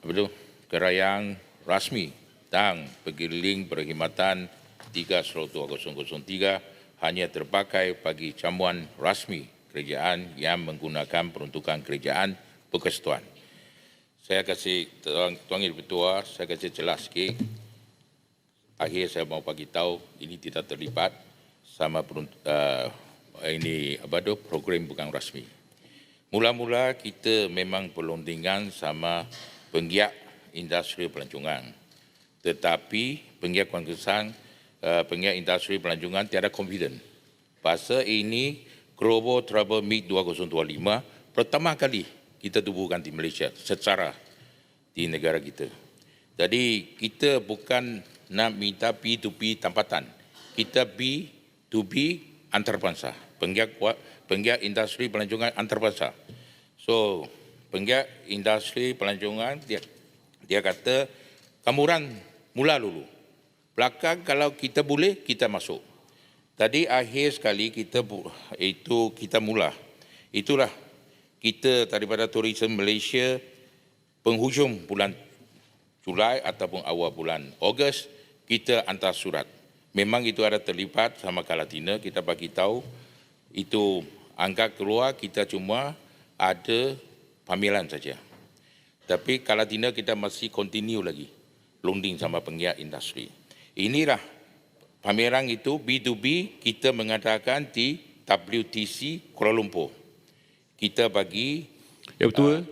apa tu, rasmi dan penggiling perkhidmatan 3-2003 hanya terpakai bagi jamuan rasmi kerajaan yang menggunakan peruntukan kerajaan persekutuan. Saya kasih tuan, tuan Ibu Ketua, saya kasih jelas sikit. Akhir saya mau bagi tahu ini tidak terlibat sama perunt, uh, ini apa tu program bukan rasmi. Mula-mula kita memang perundingan sama penggiat industri pelancongan. Tetapi penggiat kewangasan, uh, penggiat industri pelancongan tiada confident. Pasal ini Global Travel Meet 2025 pertama kali kita tubuhkan di Malaysia secara di negara kita. Jadi kita bukan nak minta P2P tempatan. Kita B2B antarabangsa. Penggiat penggiat industri pelancongan antarabangsa. So, penggiat industri pelancongan dia dia kata kamu orang mula dulu. Belakang kalau kita boleh kita masuk. Tadi akhir sekali kita itu kita mula. Itulah kita daripada Tourism Malaysia penghujung bulan Julai ataupun awal bulan Ogos kita hantar surat. Memang itu ada terlibat sama Kalatina, kita bagi tahu itu angka keluar kita cuma ada pameran saja. Tapi Kalatina kita masih continue lagi lunding sama penggiat industri. Inilah pameran itu B2B kita mengadakan di WTC Kuala Lumpur. Kita bagi Ya betul.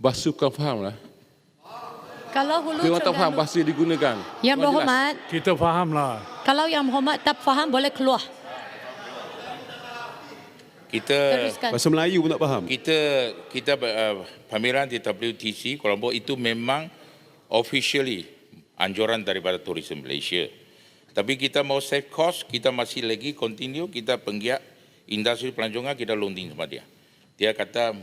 Bahasa bukan faham lah. Kalau hulu Dia orang tak faham bahasa yang digunakan. Yang Kurang jelas. berhormat, Kita faham lah. kalau yang berhormat tak faham boleh keluar. Kita Teruskan. Bahasa Melayu pun tak faham. kita kita uh, pameran di WTC Kuala Lumpur itu memang officially anjuran daripada Tourism Malaysia. Tapi kita mau save cost, kita masih lagi continue, kita penggiat industri pelancongan, kita launching sama dia. Dia kata,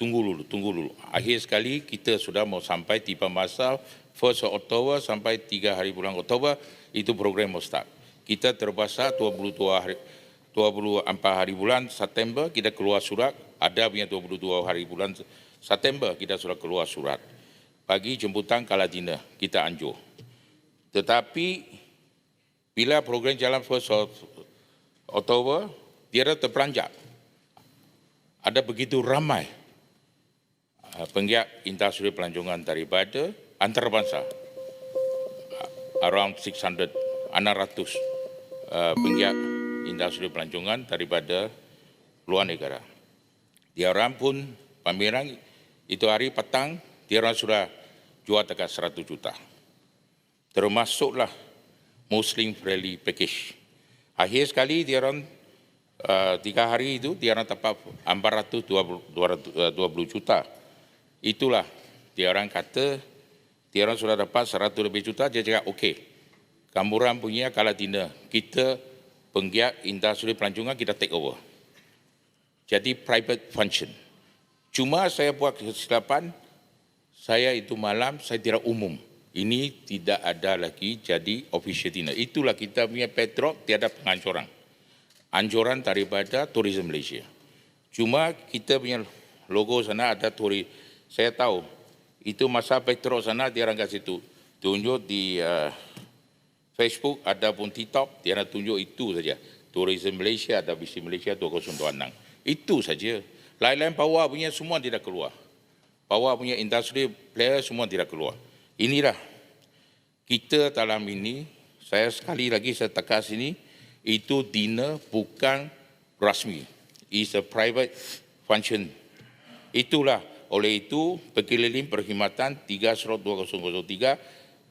tunggu dulu, tunggu dulu. Akhir sekali kita sudah mau sampai tiba masa 1 Oktober sampai 3 hari bulan Oktober, itu program mau start. Kita terbasa 22 hari, 24 hari bulan September kita keluar surat, ada punya 22 hari bulan September kita sudah keluar surat. Bagi jemputan Kaladina, kita anjur. Tetapi bila program jalan 1 Oktober, dia dah terperanjat. Ada begitu ramai uh, penggiat industri pelancongan daripada antarabangsa. Around 600, 600 uh, penggiat industri pelancongan daripada luar negara. Dia orang pun pameran itu hari petang, dia orang sudah jual dekat 100 juta. Termasuklah Muslim Friendly Package. Akhir sekali dia orang uh, tiga hari itu dia orang dapat 420 220 juta. Itulah dia orang kata dia orang sudah dapat 100 lebih juta dia cakap okey. Kamu punya Kalatina kita penggiat industri pelancongan kita take over. Jadi private function. Cuma saya buat kesilapan saya itu malam saya tidak umum. Ini tidak ada lagi jadi official dinner. Itulah kita punya petrol tiada pengancuran. Anjuran daripada Tourism Malaysia. Cuma kita punya logo sana ada turi. Saya tahu itu masa petrol sana dia orang kasih tu tunjuk di uh, Facebook ada pun TikTok dia nak tunjuk itu saja. Tourism Malaysia ada Visi Malaysia 2026. Itu saja. Lain-lain power punya semua tidak keluar. Power punya industri player semua tidak keluar. Inilah kita dalam ini saya sekali lagi saya tekan sini itu dinner bukan rasmi. It's a private function. Itulah oleh itu pengkeliling perkhidmatan 3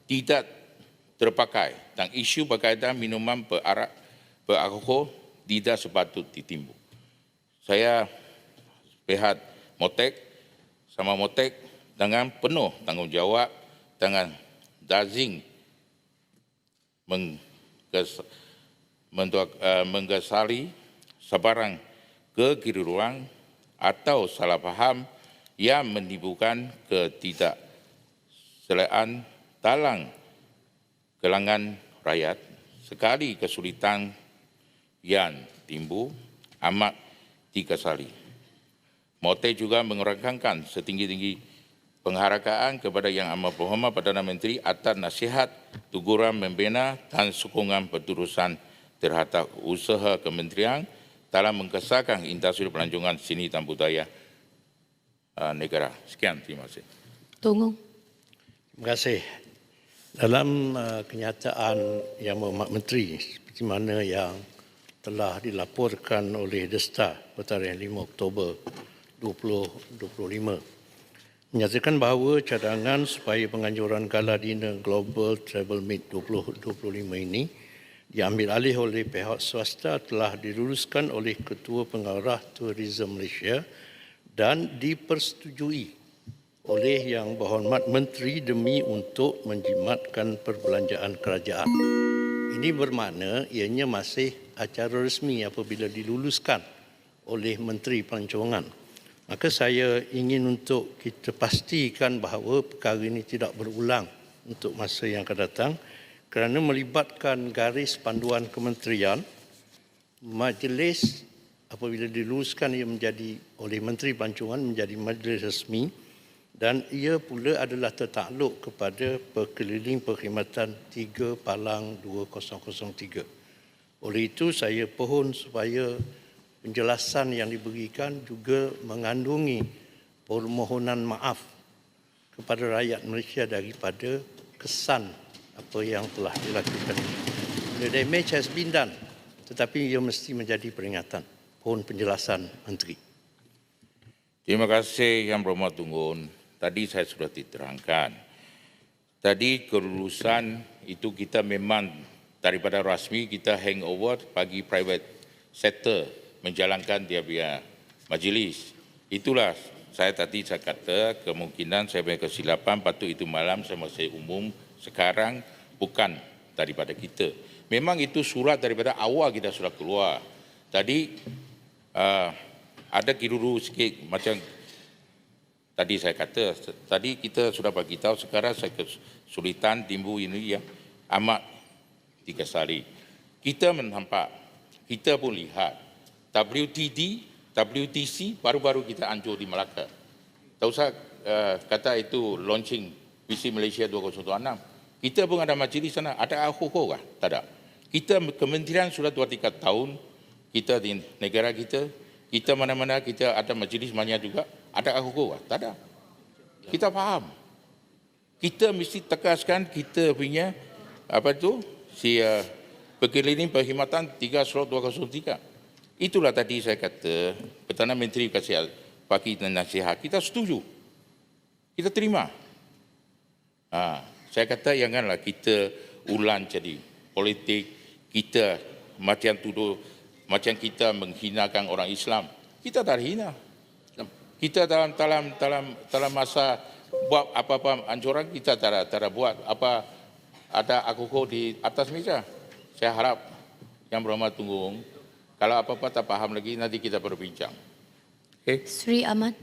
tidak terpakai dan isu berkaitan minuman berarak beralkohol tidak sepatut ditimbul. Saya pihak Motek sama Motek dengan penuh tanggungjawab dengan dazing uh, menggesali sebarang kekeliruan atau salah faham yang menimbulkan ketidakselaan dalam kalangan rakyat sekali kesulitan yang timbul amat dikesali. Mote juga mengerangkan setinggi-tinggi penghargaan kepada Yang Amat Berhormat Perdana Menteri atas nasihat, tuguran membina dan sokongan berterusan terhadap usaha kementerian dalam mengkesahkan industri pelancongan seni dan budaya uh, negara. Sekian, terima kasih. Tunggu. Terima kasih. Dalam uh, kenyataan Yang Berhormat Menteri seperti mana yang telah dilaporkan oleh The Star pada tarikh 5 Oktober 2025 menyatakan bahawa cadangan supaya penganjuran Gala Dinner Global Travel Meet 2025 ini diambil alih oleh pihak swasta telah diluluskan oleh Ketua Pengarah Tourism Malaysia dan dipersetujui oleh Yang Berhormat Menteri demi untuk menjimatkan perbelanjaan kerajaan. Ini bermakna ianya masih acara resmi apabila diluluskan oleh Menteri Pelancongan. Maka saya ingin untuk kita pastikan bahawa perkara ini tidak berulang untuk masa yang akan datang kerana melibatkan garis panduan kementerian majlis apabila diluluskan ia menjadi oleh Menteri Pelancongan menjadi majlis resmi dan ia pula adalah tertakluk kepada Perkeliling Perkhidmatan 3 Palang 2003. Oleh itu saya pohon supaya penjelasan yang diberikan juga mengandungi permohonan maaf kepada rakyat Malaysia daripada kesan apa yang telah dilakukan. The damage has been done tetapi ia mesti menjadi peringatan. Pohon penjelasan Menteri. Terima kasih Yang Berhormat Tunggun. Tadi saya sudah diterangkan. Tadi kelulusan itu kita memang daripada rasmi kita hangover bagi private sector menjalankan dia punya majlis. Itulah saya tadi saya kata kemungkinan saya punya kesilapan patut itu malam saya masih umum sekarang bukan daripada kita. Memang itu surat daripada awal kita sudah keluar. Tadi uh, ada kiruru sikit macam tadi saya kata tadi kita sudah bagi tahu sekarang saya kesulitan timbul ini yang amat dikesali. Kita menampak, kita pun lihat WTD, WTC baru-baru kita anjur di Melaka. Tak usah uh, kata itu launching visi Malaysia 2026. Kita pun ada majlis sana, ada ahuhu kah? Tak ada. Kita kementerian sudah 2-3 tahun, kita di negara kita, kita mana-mana kita ada majlis banyak juga, ada ahuhu kah? Tak ada. Kita faham. Kita mesti tekaskan kita punya apa itu si uh, perkeliling perkhidmatan 3 slot 203. Itulah tadi saya kata Perdana Menteri kasih bagi nasihat kita setuju. Kita terima. Ha, saya kata janganlah kita ulang jadi politik kita macam tuduh macam kita menghinakan orang Islam. Kita tak hina. Kita dalam dalam dalam dalam masa buat apa-apa anjuran kita tak ada, tak ada buat apa ada aku di atas meja. Saya harap yang berhormat tunggu kalau apa-apa tak faham lagi nanti kita berbincang. Okay? Sri Aman.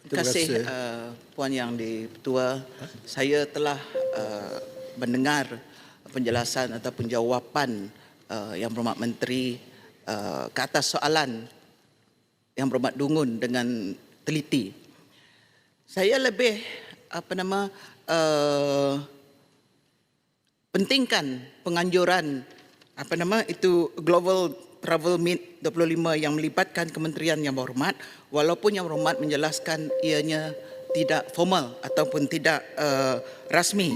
Terima kasih uh, Puan Yang di-Ketua. Saya telah uh, mendengar penjelasan ataupun jawapan uh, Yang Berhormat Menteri uh, ke atas soalan Yang Berhormat Dungun dengan teliti. Saya lebih apa nama uh, pentingkan penganjuran apa nama itu Global Travel Meet 25 yang melibatkan kementerian yang berhormat walaupun yang berhormat menjelaskan ianya tidak formal ataupun tidak uh, rasmi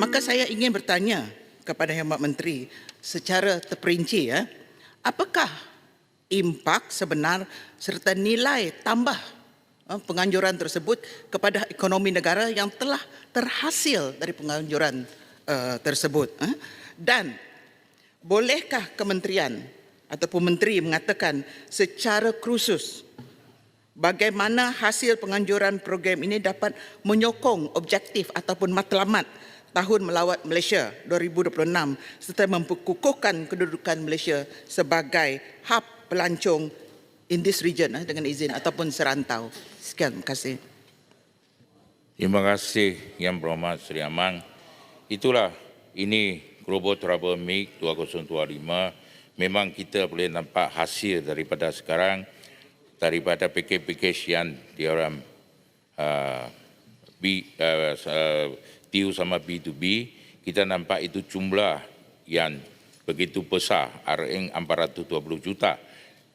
maka saya ingin bertanya kepada yang menteri secara terperinci ya apakah impak sebenar serta nilai tambah uh, penganjuran tersebut kepada ekonomi negara yang telah terhasil dari penganjuran uh, tersebut uh? dan bolehkah kementerian ataupun menteri mengatakan secara khusus bagaimana hasil penganjuran program ini dapat menyokong objektif ataupun matlamat tahun melawat Malaysia 2026 serta memperkukuhkan kedudukan Malaysia sebagai hub pelancong in this region eh, dengan izin ataupun serantau. Sekian, terima kasih. Terima kasih Yang Berhormat Seri Amang. Itulah ini Global Travel Meet 2025 memang kita boleh nampak hasil daripada sekarang daripada package-package yang dia orang uh, B, uh, uh, TU sama B2B, kita nampak itu jumlah yang begitu besar, RM 420 juta.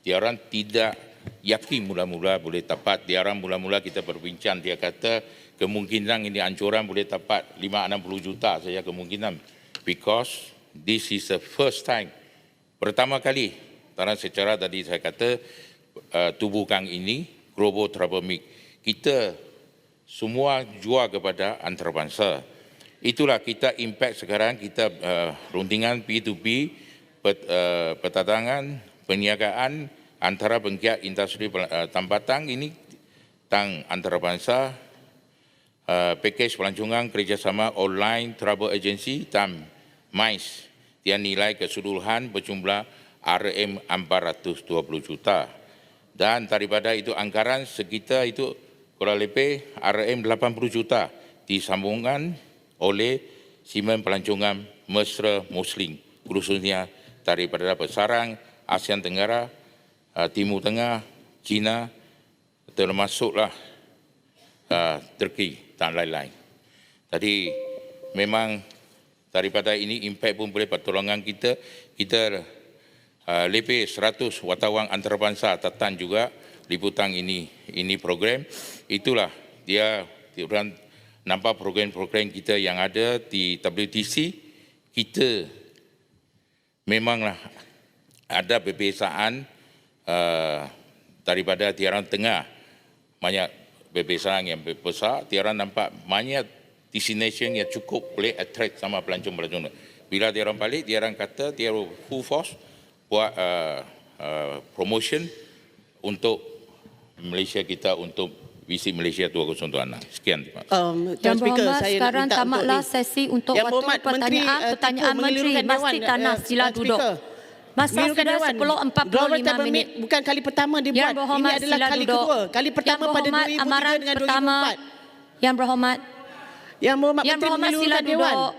Dia orang tidak yakin mula-mula boleh dapat. Dia orang mula-mula kita berbincang, dia kata kemungkinan ini anjuran boleh dapat 5-60 juta saja kemungkinan. Because this is the first time, pertama kali, karena secara tadi saya kata uh, tubuhkan ini, Global Meet, kita semua jual kepada antarabangsa. Itulah kita impact sekarang kita uh, rundingan P2P pet, uh, perdagangan perniagaan antara penggiat industri uh, tambatan ini tang antarabangsa uh, pakej pelancongan kerjasama online travel agency dan MICE dia nilai keseluruhan berjumlah RM 420 juta. Dan daripada itu anggaran sekitar itu kurang lebih RM 80 juta disambungkan oleh Simen Pelancongan Mesra Muslim khususnya daripada Besarang, ASEAN Tenggara, uh, Timur Tengah, China termasuklah uh, Turki dan lain-lain. Jadi memang daripada ini impact pun boleh pertolongan kita. Kita uh, lebih 100 wartawan antarabangsa datang juga liputan ini ini program. Itulah dia orang nampak program-program kita yang ada di WTC kita memanglah ada perbezaan uh, daripada tiaran tengah banyak perbezaan yang besar tiaran nampak banyak destination yang cukup boleh attract sama pelancong-pelancong bila tiaran balik tiaran kata dia full force buat uh, uh, promotion untuk Malaysia kita untuk visi Malaysia 2026. Sekian. Terima kasih. Um, Yang Speaker, berhormat, saya sekarang minta tamatlah sesi untuk Yang waktu berhormat, pertanyaan. eh, Pertanyaan Menteri Dewan, Tanah. eh, Sila Tuan duduk. Speaker. Masa sudah Dewan. 10.45 Global Travel minit. Meet bukan kali pertama Yang dibuat. berhormat, Ini adalah kali duduk. kedua. Kali pertama Yang pada berhormat, 2003 amaran dengan pertama. 2004. Yang berhormat, Yang berhormat Yang berhormat, sila Dewan. duduk.